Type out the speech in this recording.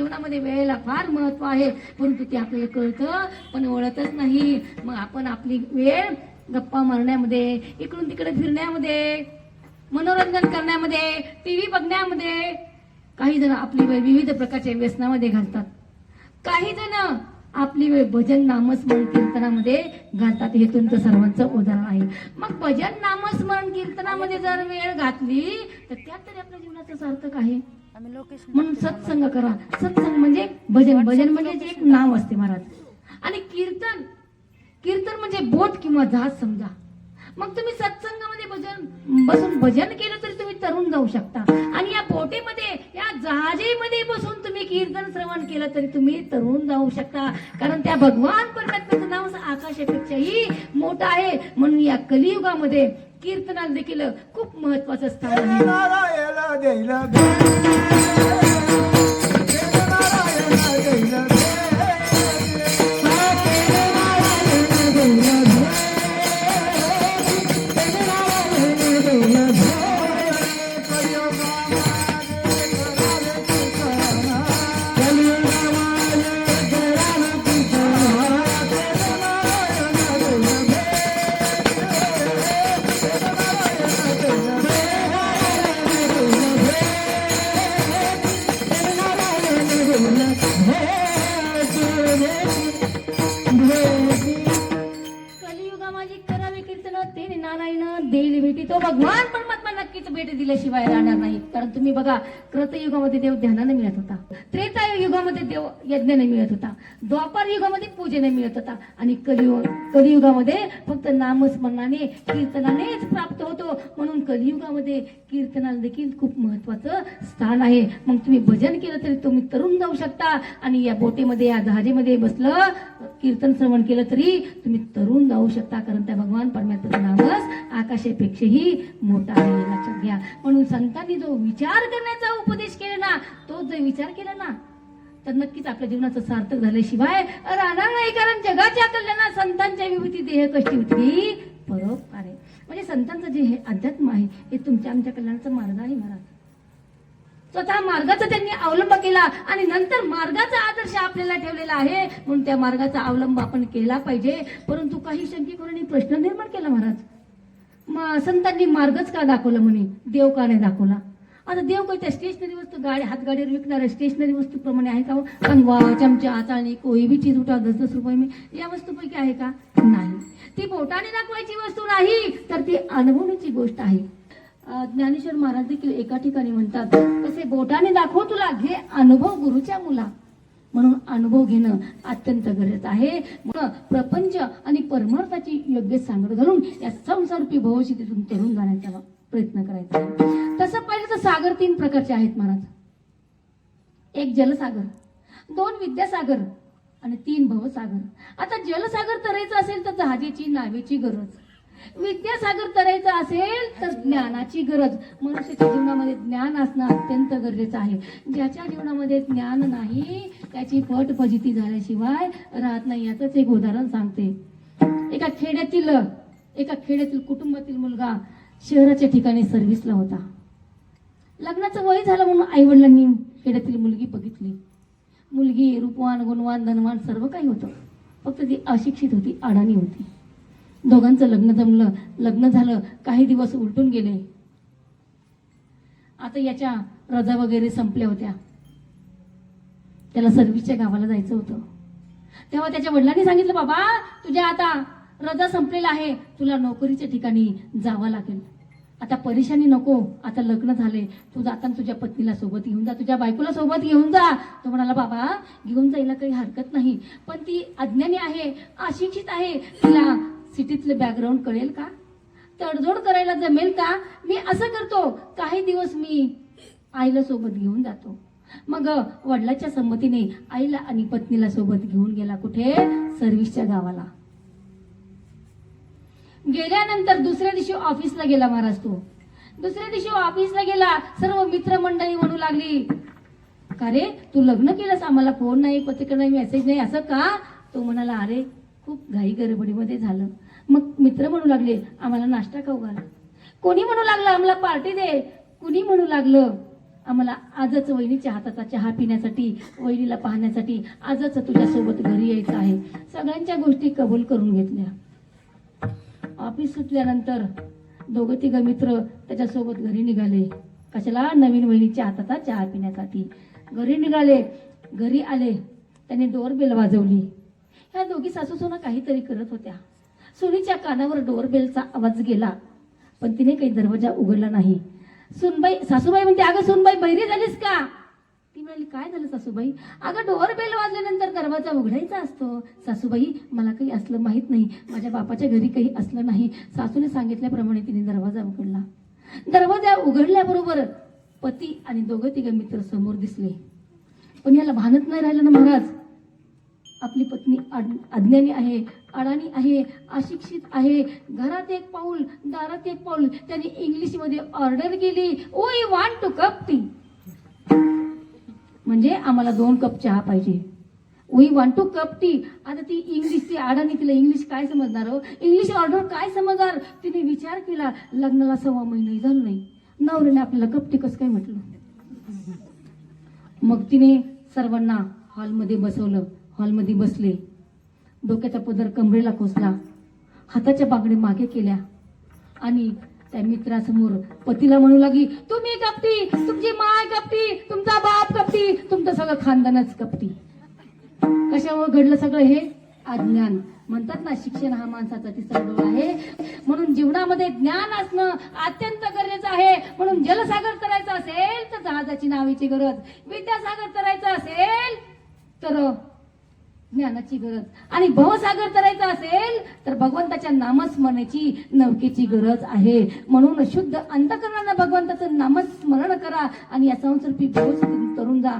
जीवनामध्ये वेळेला फार महत्त्व आहे. परंतु ते आपल्याला कळतं पण ओळखतच नाही. मग आपण आपली वेळ गप्पा मारण्यामध्ये इकडून तिकडे फिरण्यामध्ये मनोरंजन करण्यामध्ये टीव्ही बघण्यामध्ये काही जण आपली वेळ विविध प्रकारच्या व्यसनामध्ये घालतात. काही जण आपली वेळ भजन नामस्मरण कीर्तनामध्ये घालतात. हे तुमचं सर्वांचं उदाहरण आहे. मग भजन नामस्मरण कीर्तनामध्ये जर वेळ घातली तर त्यात तरी आपल्या जीवनाचं सार्थक आहे. म्हणून सत्संग करा. सत्संग म्हणजे भजन. भजन म्हणजे एक नाव असते महाराज. आणि कीर्तन. कीर्तन म्हणजे बोट किंवा जहाज समजा. मग तुम्ही सत्संगामध्ये भजन बसून भजन केलं तरी तुम्ही तरुण जाऊ शकता. आणि या बोटीमध्ये या जहाजेमध्ये बसून तुम्ही कीर्तन श्रवण केलं तरी तुम्ही तरुण जाऊ शकता. कारण त्या भगवान परमात्म्याचं नाव आकाशापेक्षाही मोठं आहे. म्हणून या कलियुगामध्ये कीर्तनाला देखील खूप महत्वाचं स्थान आहे. कलियुगा माझी करावे कीर्तन ते नारायण देईल भेटी तो भगवान. परमात्मा नक्कीच भेट दिल्याशिवाय राहणार नाही. कारण तुम्ही बघा कृतयुगामध्ये देव ध्यानाने मिळत होता. युगामध्ये देव यज्ञाने मिळत होता. द्वापार युगामध्ये पूजेने मिळत होता. आणि कलियुग कलियुगामध्ये फक्त नामस्मरणाने कीर्तनानेच प्राप्त होतो. म्हणून कलियुगामध्ये कीर्तनाला देखील खूप महत्वाचं स्थान आहे. मग तुम्ही भजन केलं तरी तुम्ही तरुण जाऊ शकता. आणि या बोटीमध्ये या जहाजेमध्ये बसलं कीर्तन श्रवण केलं तरी तुम्ही तरुण जाऊ शकता. कारण त्या भगवान परमात्म्याचं नामच आकाशापेक्षाही मोठा आहे. लक्षात घ्या. म्हणून संतांनी जो विचार करण्याचा उपदेश केला ना तो जर विचार केला ना तर नक्कीच आपल्या जीवनाचं सार्थक झाल्याशिवाय राहणार नाही कारण जगाच्या कल्याणात संतांच्या विभूती देह कष्टी होती परोपकार. आहे म्हणजे संतांचं जे हे अध्यात्म आहे हे तुमच्या आमच्या कल्याणाचा मार्ग आहे महाराज. स्वतः मार्गाचा त्यांनी अवलंब केला आणि नंतर मार्गाचा आदर्श आपल्याला ठेवलेला आहे. म्हणून त्या मार्गाचा अवलंब आपण केला पाहिजे. परंतु काही शंकेकरांनी प्रश्न निर्माण केला महाराज. संतांनी मार्गच का दाखवला म्हणे? देव का नाही दाखवला? आता देव काही त्या स्टेशनरी वस्तू गाडी हातगाडीवर विकणाऱ्या स्टेशनरी वस्तू प्रमाणे आहे का हो? कंगवा चमचा आचाळणी कोई बी चीज उठा दस दस रुपये मी या वस्तूपैकी आहे का? नाही. ती बोटाने दाखवायची वस्तू नाही तर ती अनुभवण्याची गोष्ट आहे. ज्ञानेश्वर महाराज देखील एका ठिकाणी म्हणतात तसे बोटाने दाखव तुला घे अनुभव गुरुच्या मुला. म्हणून अनुभव घेणं अत्यंत गरजेचं आहे. प्रपंच आणि परमार्थाची योग्य सांगड घालून या संसारूपी भविष्यातून तरुण जाण्याचा प्रयत्न करायचा. तसं पाहिलं तर सागर तीन प्रकारचे आहेत महाराज. एक जलसागर दोन विद्यासागर आणि तीन भवसागर. आता जलसागर तरायचं असेल तर जहाजेची नावेची गरज. विद्यासागर तरायचा असेल तर ज्ञानाची गरज. मनुष्याच्या जीवनामध्ये ज्ञान असणं अत्यंत गरजेचं आहे. ज्याच्या जीवनामध्ये ज्ञान नाही त्याची पट फजिती झाल्याशिवाय राहत नाही. याचंच एक उदाहरण सांगते. एका खेड्यातील एका खेड्यातील कुटुंबातील मुलगा शहराच्या ठिकाणी सर्व्हिसला होता. लग्नाचं वय झालं म्हणून आई वडिलांनी खेड्यातील मुलगी बघितली. मुलगी रूपवान गुणवान धनवान सर्व काही होतं. फक्त ती अशिक्षित होती अडाणी होती. दोघांचं लग्न जमलं लग्न झालं काही दिवस उलटून गेले. आता याच्या रजा वगैरे संपल्या होत्या. त्याला सर्व्हिसच्या गावाला जायचं होतं. तेव्हा त्याच्या वडिलांनी सांगितलं बाबा तुझ्या आता रजा संपलेला आहे. तुला नोकरीच्या ठिकाणी जावं लागेल. आता परेशानी नको. आता लग्न झाले तू जाताना तुझ्या पत्नीला सोबत घेऊन जा. तुझ्या बायकोला सोबत घेऊन जा. तो म्हणाला बाबा घेऊन जायला काही हरकत नाही. पण ती अज्ञानी आहे. अशिक्षित आहे. तिला सिटीतलं बॅकग्राऊंड कळेल का? तडजोड करायला जमेल का? मी असं करतो. काही दिवस मी आईला सोबत घेऊन जातो. मग वडिलाच्या संमतीने आईला आणि पत्नीला सोबत घेऊन गेला कुठे? सर्विसच्या गावाला. गेल्यानंतर दुसऱ्या दिवशी ऑफिसला गेला महाराज तो. दुसऱ्या दिवशी ऑफिसला गेला सर्व मित्रमंडळी म्हणू लागली का रे तू लग्न केलंस? आम्हाला फोन नाही पत्रिका नाही मेसेज नाही असं का? तो म्हणाला अरे खूप घाई गडबडीमध्ये झालं. मग मित्र म्हणू लागले आम्हाला नाश्ता खाऊ घाल. कोणी म्हणू लागलं आम्हाला पार्टी दे. कुणी म्हणू लागलं आम्हाला आजच वहिनीच्या हाताचा चहा पिण्यासाठी वहिनीला पाहण्यासाठी आजच तुझ्यासोबत घरी यायचं आहे. सगळ्यांच्या गोष्टी कबूल करून घेतल्या. ऑफिस सुटल्यानंतर दोघं तिघं मित्र त्याच्यासोबत घरी निघाले. कशाला नवीन वहिनीच्या हाताचा चहा पिण्यासाठी? घरी निघाले घरी आले. त्याने डोअरबेल वाजवली. ह्या दोघी सासू सोना काहीतरी करत होत्या. सुनीच्या कानावर डोअरबेलचा आवाज गेला पण तिने काही दरवाजा उघडला नाही. सुनबाई सासूबाई म्हणते अगं सुनबाई बैरी झालीस का? म्हणाली काय झालं सासूबाई? अगं डोअर बेल वाजल्यानंतर दरवाजा उघडायचा असतो. सासूबाई मला काही असलं माहीत नाही. माझ्या बापाच्या घरी काही असलं नाही. सासूने सांगितल्याप्रमाणे तिने दरवाजा उघडला. दरवाजा उघडल्याबरोबर पती आणि दोघं तिघं मित्र समोर दिसले. पण याला भानत नाही राहिलं ना महाराज? आपली पत्नी अज्ञानी आहे अडाणी आहे अशिक्षित आहे. घरात एक पाऊल दारात एक पाऊल. त्याने इंग्लिशमध्ये ऑर्डर केली. ओय वॉन्ट टू कप टी म्हणजे आम्हाला दोन कप चहा पाहिजे. We want two cup tea आता ती इंग्लिश ती अडाणी तिला इंग्लिश काय समजणार हो? इंग्लिश ऑर्डर काय समजणार? तिने विचार केला. लग्नाला सव्वा महिने झालं नाही. नवऱ्याने आपल्याला कप टी कसं काय म्हटलं? मग तिने सर्वांना हॉलमध्ये बसवलं. हॉलमध्ये बसले. डोक्याचा पदर कमरेला कोसला. हाताच्या बांगडे मागे केल्या. आणि त्या मित्रासमोर. पतीला म्हणू लागली तुम्ही कपटी तुमची माय कपटी तुमचा बाप कपटी तुमचं सगळं खानदानच कपटी कशामुळे घडलं सगळं हे? अज्ञान. म्हणतात ना शिक्षण हा माणसाचा तिसरा डोळा आहे. म्हणून जीवनामध्ये ज्ञान असणं अत्यंत गरजेचं आहे. म्हणून जलसागर करायचं असेल तर जहाजाची नावेची गरज. विद्यासागर करायचं असेल तर ज्ञानाची गरज. आणि भवसागर करायचा असेल तर भगवंताच्या नामस्मरणाची नौकेची गरज आहे. म्हणून शुद्ध अंतकरणानं भगवंताचं नामस्मरण करा आणि या संसर्पी भव करून जा.